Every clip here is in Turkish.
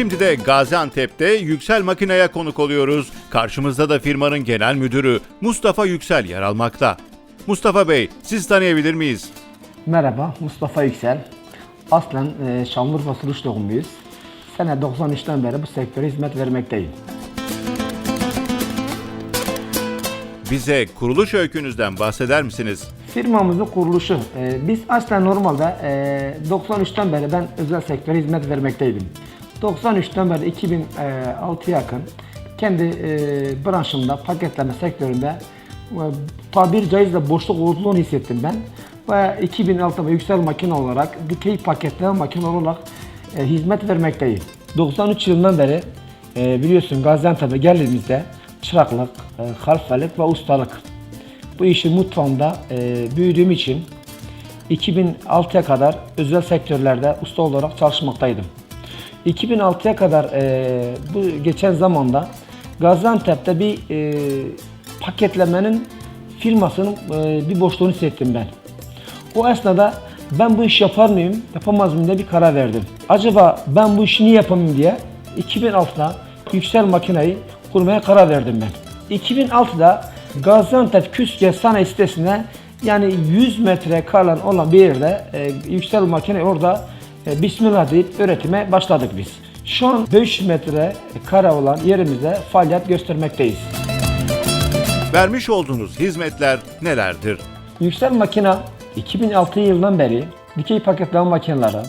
Şimdi de Gaziantep'te Yüksel Makina'ya konuk oluyoruz. Karşımızda da firmanın genel müdürü Mustafa Yüksel yer almakta. Mustafa Bey, siz tanıyabilir miyiz? Merhaba, Mustafa Yüksel. Aslen e, Şanlıurfa Suruç doğumluyuz. Sene 93'ten beri bu sektöre hizmet vermekteyim. Bize kuruluş öykünüzden bahseder misiniz? Firmamızın kuruluşu, e, biz aslen normalde e, 93'ten beri ben özel sektöre hizmet vermekteydim. 93'ten beri 2006 yakın kendi e, branşımda, paketleme sektöründe e, tabiri caizse boşluk olduğunu hissettim ben. Ve 2006'da yüksel makine olarak, dikey paketleme makine olarak e, hizmet vermekteyim. 93 yılından beri e, biliyorsun Gaziantep'e geldiğimizde çıraklık, e, halfelik ve ustalık bu işin mutfağında e, büyüdüğüm için 2006'ya kadar özel sektörlerde usta olarak çalışmaktaydım. 2006'ya kadar e, bu geçen zamanda Gaziantep'te bir e, paketlemenin firmasının e, bir boşluğunu hissettim ben. O esnada ben bu iş yapar mıyım, yapamaz mıyım diye bir karar verdim. Acaba ben bu işi niye yapamayayım diye 2006'da Yüksel Makina'yı kurmaya karar verdim ben. 2006'da Gaziantep Küske Sanayi sitesine yani 100 metre kalan olan bir yerde e, Yüksel Makine orada Bismillah deyip üretime başladık biz. Şu an 500 metre kare olan yerimizde faaliyet göstermekteyiz. Vermiş olduğunuz hizmetler nelerdir? Yüksel Makina 2006 yılından beri dikey paketleme makineleri,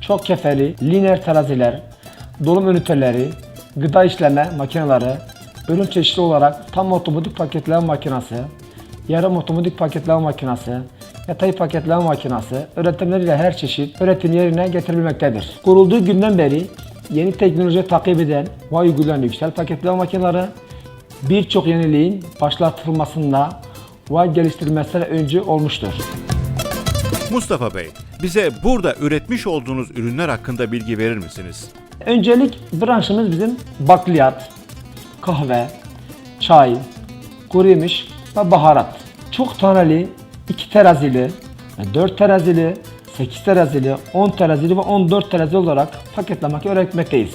çok kefeli, lineer teraziler, dolum üniteleri, gıda işleme makineleri, ürün çeşitli olarak tam otomatik paketleme makinesi, yarım otomatik paketleme makinesi, yatay paketleme makinesi üretimleriyle her çeşit üretim yerine getirilmektedir. Kurulduğu günden beri yeni teknoloji takip eden ve uygulayan yüksel paketleme makineleri birçok yeniliğin başlatılmasında ve geliştirilmesine öncü olmuştur. Mustafa Bey, bize burada üretmiş olduğunuz ürünler hakkında bilgi verir misiniz? Öncelik branşımız bizim bakliyat, kahve, çay, kuru yemiş ve baharat. Çok taneli, 2 terazili, 4 terazili, 8 terazili, 10 terazili ve 14 terazili olarak paketlemek öğretmekteyiz.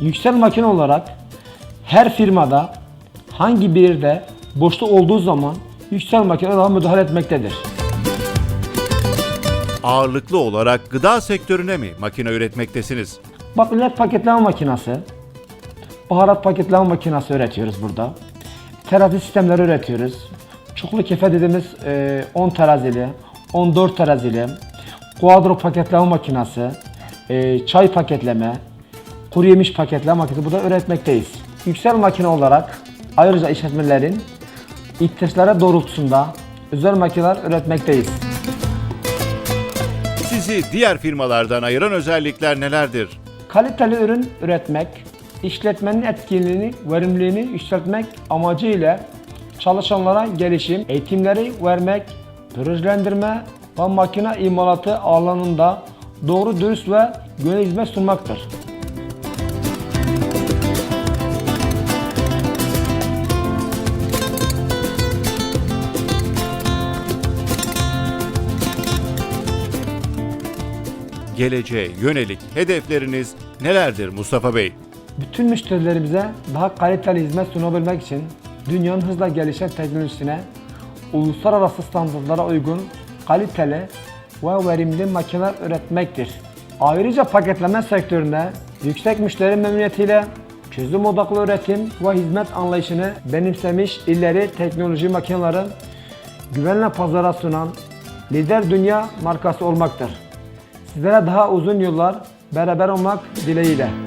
Yüksel makine olarak her firmada hangi bir yerde boşluk olduğu zaman yüksel makine daha müdahale etmektedir. Ağırlıklı olarak gıda sektörüne mi makine üretmektesiniz? Bakliyat paketleme makinesi, baharat paketleme makinesi üretiyoruz burada. Terazi sistemleri üretiyoruz. Çoklu kefe dediğimiz e, 10 terazili, 14 terazili, kuadro paketleme makinesi, e, çay paketleme, kuru yemiş paketleme makinesi burada üretmekteyiz. Yüksel makine olarak ayrıca işletmelerin ihtiyaçları doğrultusunda özel makineler üretmekteyiz. Sizi diğer firmalardan ayıran özellikler nelerdir? Kaliteli ürün üretmek, işletmenin etkinliğini, verimliliğini yükseltmek amacıyla çalışanlara gelişim, eğitimleri vermek, projelendirme ve makine imalatı alanında doğru dürüst ve güvenli hizmet sunmaktır. Geleceğe yönelik hedefleriniz nelerdir Mustafa Bey? Bütün müşterilerimize daha kaliteli hizmet sunabilmek için dünyanın hızla gelişen teknolojisine, uluslararası standartlara uygun kaliteli ve verimli makineler üretmektir. Ayrıca paketleme sektöründe yüksek müşteri memnuniyetiyle çözüm odaklı üretim ve hizmet anlayışını benimsemiş ileri teknoloji makineleri güvenle pazara sunan lider dünya markası olmaktır. Sizlere daha uzun yıllar beraber olmak dileğiyle.